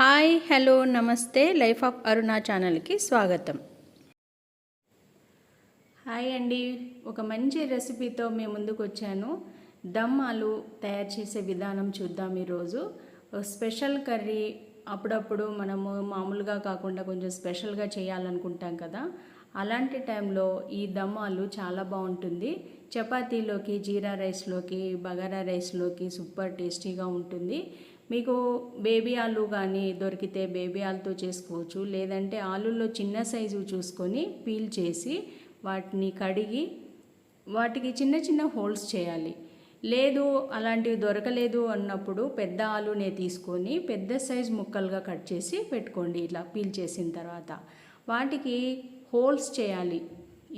Hi hello నమస్తే life of Aruna ఛానల్కి స్వాగతం. హాయ్ అండి. ఒక మంచి రెసిపీతో మేము ముందుకు వచ్చాను దమ్ ఆలు తయారు చేసే విధానం చూద్దాం ఈరోజు. స్పెషల్ కర్రీ అప్పుడప్పుడు మనము మామూలుగా కాకుండా కొంచెం స్పెషల్గా చేయాలనుకుంటాం కదా. అలాంటి టైంలో ఈ దమ్ ఆలు చాలా బాగుంటుంది. చపాతీలోకి జీరా రైస్లోకి బగారా రైస్లోకి సూపర్ టేస్టీగా ఉంటుంది. మీకు బేబీ ఆలు కానీ దొరికితే బేబీ ఆలుతో చేసుకోవచ్చు. లేదంటే ఆలుల్లో చిన్న సైజు చూసుకొని పీల్ చేసి వాటిని కడిగి వాటికి చిన్న చిన్న హోల్స్ చేయాలి. లేదు అలాంటివి దొరకలేదు అన్నప్పుడు పెద్ద ఆలునే తీసుకొని పెద్ద సైజ్ ముక్కలుగా కట్ చేసి పెట్టుకోండి ఇలా పీల్ చేసిన తర్వాత. వాటికి హోల్స్ చేయాలి.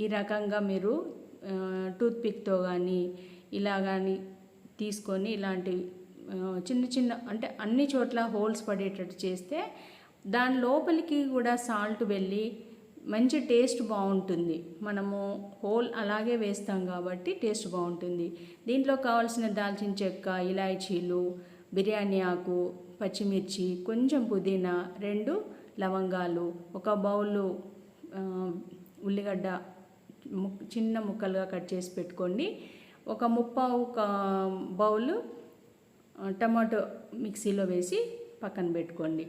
ఈ రకంగా మీరు టూత్పిక్తో కానీ ఇలా కానీ తీసుకొని ఇలాంటివి చిన్న చిన్న అంటే అన్ని చోట్ల హోల్స్ పడేటట్టు చేస్తే దాని లోపలికి కూడా సాల్ట్ వెళ్ళి మంచి టేస్ట్ బాగుంటుంది. మనము హోల్ అలాగే వేస్తాం కాబట్టి టేస్ట్ బాగుంటుంది. దీంట్లో కావాల్సిన దాల్చిన చెక్క ఇలాచీలు బిర్యానీ ఆకు పచ్చిమిర్చి కొంచెం పుదీనా రెండు లవంగాలు ఒక బౌలు ఉల్లిగడ్డ చిన్న ముక్కలుగా కట్ చేసి పెట్టుకోండి. ఒక ముప్పావు ఒక బౌలు టమాటో మిక్సీలో వేసి పక్కన పెట్టుకోండి.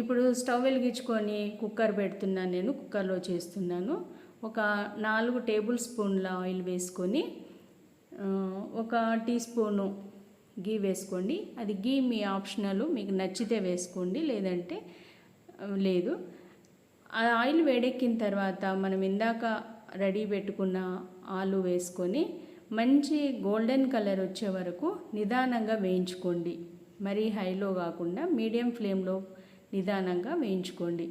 ఇప్పుడు స్టవ్ వెలిగించుకొని కుక్కర్ పెడుతున్నాను నేను కుక్కర్లో చేస్తున్నాను. ఒక నాలుగు టేబుల్ స్పూన్ల ఆయిల్ వేసుకొని ఒక టీ స్పూను గీ వేసుకోండి. అది గీ మీ ఆప్షనల్ మీకు నచ్చితే వేసుకోండి లేదంటే లేదు. ఆ ఆయిల్ వేడెక్కిన తర్వాత మనం ఇందాక రెడీ పెట్టుకున్న ఆలు వేసుకొని మంచి గోల్డెన్ కలర్ వచ్చే వరకు నిదానంగా వేయించుకోండి. మరీ హైలో కాకుండా మీడియం ఫ్లేమ్లో నిదానంగా వేయించుకోండి.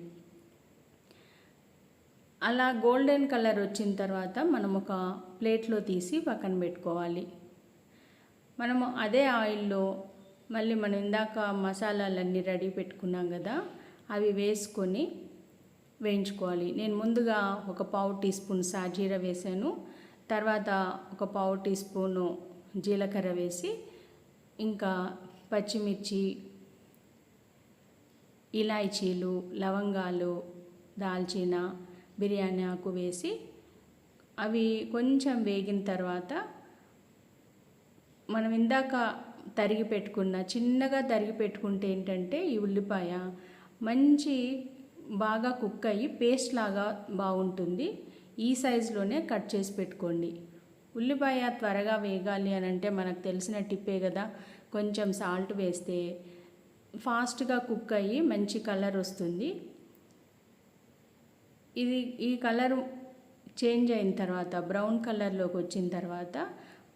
అలా గోల్డెన్ కలర్ వచ్చిన తర్వాత మనం ఒక ప్లేట్లో తీసి పక్కన పెట్టుకోవాలి. మనము అదే ఆయిల్లో మళ్ళీ మనం ఇందాక మసాలాలన్నీ రెడీ పెట్టుకున్నాం కదా అవి వేసుకొని వేయించుకోవాలి. నేను ముందుగా ఒక పావు టీ స్పూన్ సాజీర వేసాను. తర్వాత ఒక పావు టీ స్పూను జీలకర్ర వేసి ఇంకా పచ్చిమిర్చి ఇలాచీలు లవంగాలు దాల్చిన బిర్యానీ ఆకు వేసి అవి కొంచెం వేగిన తర్వాత మనం ఇందాక తరిగి పెట్టుకున్న చిన్నగా తరిగి పెట్టుకుంటే ఏంటంటే ఈ ఉల్లిపాయ మంచి బాగా కుక్ అయ్యి పేస్ట్ లాగా బాగుంటుంది. ఈ సైజులోనే కట్ చేసి పెట్టుకోండి. ఉల్లిపాయ త్వరగా వేగాలి అని అంటే మనకు తెలిసిన టిప్పే కదా. కొంచెం సాల్ట్ వేస్తే ఫాస్ట్గా కుక్ అయ్యి మంచి కలర్ వస్తుంది. ఇది ఈ కలర్ చేంజ్ అయిన తర్వాత బ్రౌన్ కలర్లోకి వచ్చిన తర్వాత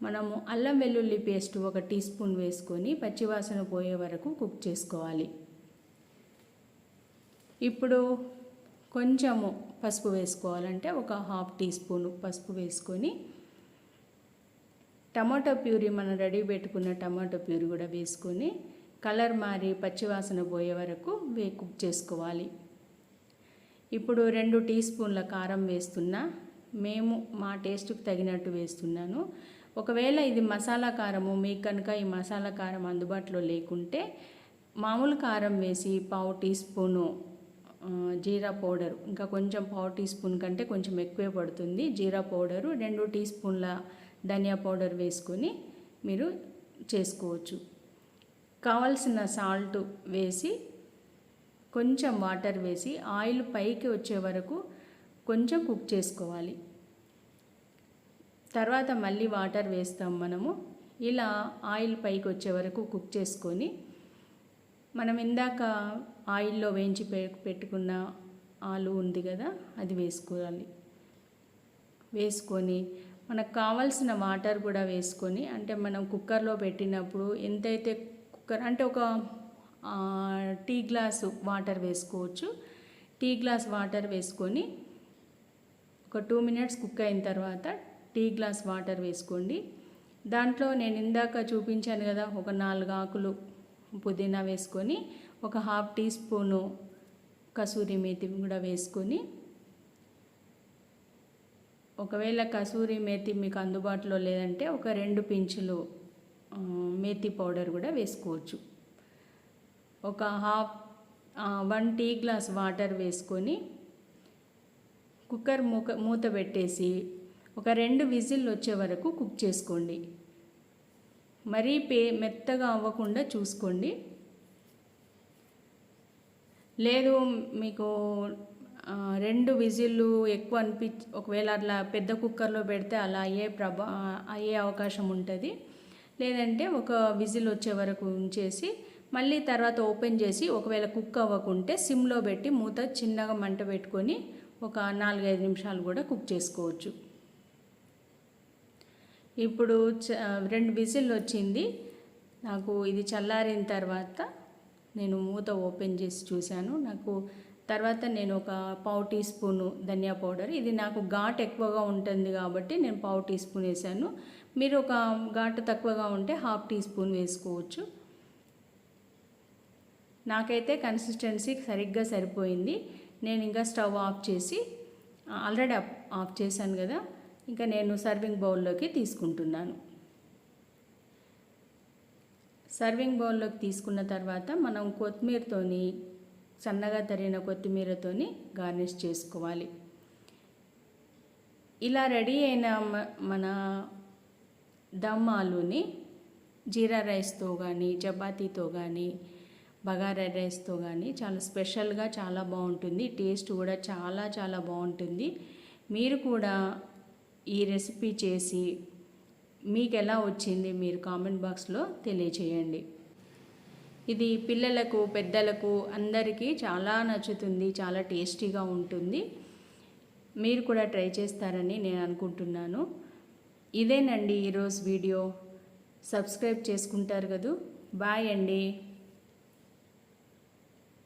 మనము అల్లం వెల్లుల్లి పేస్ట్ ఒక టీ స్పూన్ వేసుకొని పచ్చివాసన పోయే వరకు కుక్ చేసుకోవాలి. ఇప్పుడు కొంచెము పసుపు వేసుకోవాలంటే ఒక హాఫ్ టీ స్పూన్ పసుపు వేసుకొని టమాటో ప్యూరీ మనం రెడీ పెట్టుకున్న టమాటో ప్యూరీ కూడా వేసుకొని కలర్ మారి పచ్చివాసన పోయే వరకు వే కుక్ చేసుకోవాలి. ఇప్పుడు రెండు టీ స్పూన్ల కారం వేస్తున్నా మేము మా టేస్ట్కి తగినట్టు వేస్తున్నాను. ఒకవేళ ఇది మసాలా కారము మీకు కనుక ఈ మసాలా కారం అందుబాటులో లేకుంటే మామూలు కారం వేసి పావు టీ స్పూను జీరా పౌడర్. ఇంకా కొంచెం పావు టీ స్పూన్ కంటే కొంచెం ఎక్కువే పడుతుంది. జీరా పౌడరు రెండు టీ స్పూన్ల ధనియా పౌడర్ వేసుకొని మీరు చేసుకోవచ్చు. కావలసిన సాల్ట్ వేసి కొంచెం వాటర్ వేసి ఆయిల్ పైకి వచ్చే వరకు కొంచెం కుక్ చేసుకోవాలి. తర్వాత మళ్ళీ వాటర్ వేస్తాం మనము. ఇలా ఆయిల్ పైకి వచ్చే వరకు కుక్ చేసుకొని మనం ఇందాక ఆయిల్లో వేయించి పె- పెట్టుకున్న ఆలు ఉంది కదా అది వేసుకోవాలి. వేసుకొని మనకు కావాల్సిన వాటర్ కూడా వేసుకొని అంటే మనం కుక్కర్లో పెట్టినప్పుడు ఎంతైతే కుక్కర్ అంటే ఒక టీ గ్లాసు వాటర్ వేసుకోవచ్చు. టీ గ్లాస్ వాటర్ వేసుకొని ఒక టూ మినిట్స్ కుక్ అయిన తర్వాత టీ గ్లాస్ వాటర్ వేసుకోండి. దాంట్లో నేను ఇందాక చూపించాను కదా ఒక నాలుగు ఆకులు పుదీనా వేసుకొని ఒక half tea spoon kasuri methi కూడా వేసుకొని ఒకవేళ కసూరి మేతి మీకు అందుబాటులో లేదంటే ఒక రెండు పించులు మేతి పౌడర్ కూడా వేసుకోవచ్చు. ఒక half one tea glass water వేసుకొని కుక్కర్ మూక మూత పెట్టేసి ఒక రెండు విజిల్ వచ్చే వరకు కుక్ చేసుకోండి. మరీ పే మెత్తగా అవ్వకుండా చూసుకోండి. లేదు మీకు రెండు విజిల్లు ఎక్కువ అనిపి ఒకవేళ అట్లా పెద్ద కుక్కర్లో పెడితే అలా అయ్యే ప్రభా అయ్యే అవకాశం ఉంటుంది. లేదంటే ఒక విజిల్ వచ్చే వరకు ఉంచేసి మళ్ళీ తర్వాత ఓపెన్ చేసి ఒకవేళ కుక్ అవ్వకుంటే సిమ్లో పెట్టి మూత చిన్నగా మంట పెట్టుకొని ఒక నాలుగైదు నిమిషాలు కూడా కుక్ చేసుకోవచ్చు. ఇప్పుడు చ- రెండు విజిల్ వచ్చింది. నాకు ఇది చల్లారిన తర్వాత నేను మూత ఓపెన్ చేసి చూశాను. నాకు తర్వాత నేను ఒక పావు టీ స్పూను ధనియా పౌడర్. ఇది నాకు ఘాట్ ఎక్కువగా ఉంటుంది కాబట్టి నేను పావు టీ స్పూన్ వేసాను మీరు ఒక ఘాటు తక్కువగా ఉంటే హాఫ్ టీ స్పూన్ వేసుకోవచ్చు. నాకైతే కన్సిస్టెన్సీ సరిగ్గా సరిపోయింది. నేను ఇంకా స్టవ్ ఆఫ్ చేసి ఆల్రెడీ ఆఫ్ ఆఫ్ చేశాను కదా ఇంకా నేను సర్వింగ్ బౌల్లోకి తీసుకుంటున్నాను. సర్వింగ్ బౌల్లోకి తీసుకున్న తర్వాత మనం కొత్తిమీరతోని సన్నగా తరిగిన కొత్తిమీరతోని గార్నిష్ చేసుకోవాలి. ఇలా రెడీ అయిన మన దమ్ ఆలూని జీరా రైస్తో కానీ చపాతీతో కానీ బగారా రైస్తో కానీ చాలా స్పెషల్గా చాలా బాగుంటుంది. టేస్ట్ కూడా చాలా చాలా బాగుంటుంది. మీరు కూడా ఈ రెసిపీ చేసి మీకు ఎలా వచ్చింది మీరు కామెంట్ బాక్స్లో తెలియచేయండి. ఇది పిల్లలకు పెద్దలకు అందరికీ చాలా నచ్చుతుంది చాలా టేస్టీగా ఉంటుంది. మీరు కూడా ట్రై చేస్తారని నేను అనుకుంటున్నాను. ఇదేనండి ఈరోజు వీడియో. సబ్స్క్రైబ్ చేసుకుంటారు కదూ. బాయ్ అండి.